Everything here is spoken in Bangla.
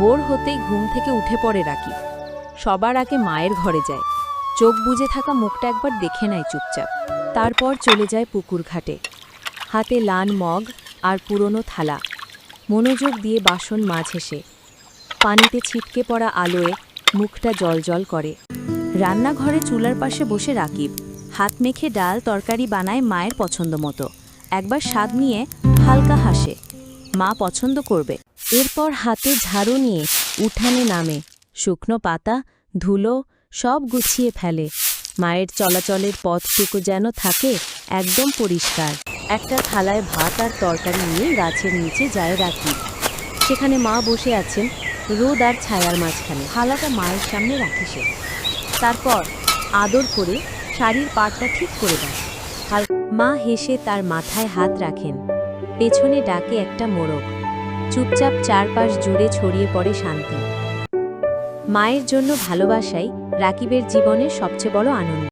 ভোর হতেই ঘুম থেকে উঠে পড়ে রাকিব। সবার আগে মায়ের ঘরে যায়। চোখ বুজে থাকা মুখটা একবার দেখে নেয় চুপচাপ। তারপর চলে যায় পুকুর ঘাটে। হাতে লান মগ আর পুরনো থালা। মনোযোগ দিয়ে বাসন মাঝে সে। পানিতে ছিটকে পড়া আলোয় মুখটা জলজল করে। রান্নাঘরে চুলার পাশে বসে রাকিব। হাত মেখে ডাল তরকারি বানায় মায়ের পছন্দ মতো। একবার স্বাদ নিয়ে হালকা হাসে। মা পছন্দ করবে। এরপর হাতে ঝাড়ু নিয়ে উঠানে নামে। শুকনো পাতা, ধুলো, সব গুছিয়ে ফেলে। মায়ের চলাচলের পথটুকু যেন থাকে একদম পরিষ্কার। একটা থালায় ভাত আর তরকারি নিয়ে গাছের নিচে যায় রাখি। সেখানে মা বসে আছেন রোদ আর ছায়ার মাঝখানে। থালাটা মায়ের সামনে রাখি সে। তারপর আদর করে শাড়ির পাটটা ঠিক করে দেয়। মা হেসে তার মাথায় হাত রাখেন। পেছনে ডাকে একটা মোড়ক চুপচাপ চারপাশ জুড়ে ছড়িয়ে পড়ে শান্তি। মায়ের জন্য ভালোবাসাই রাকিবের জীবনের সবচেয়ে বড় আনন্দ।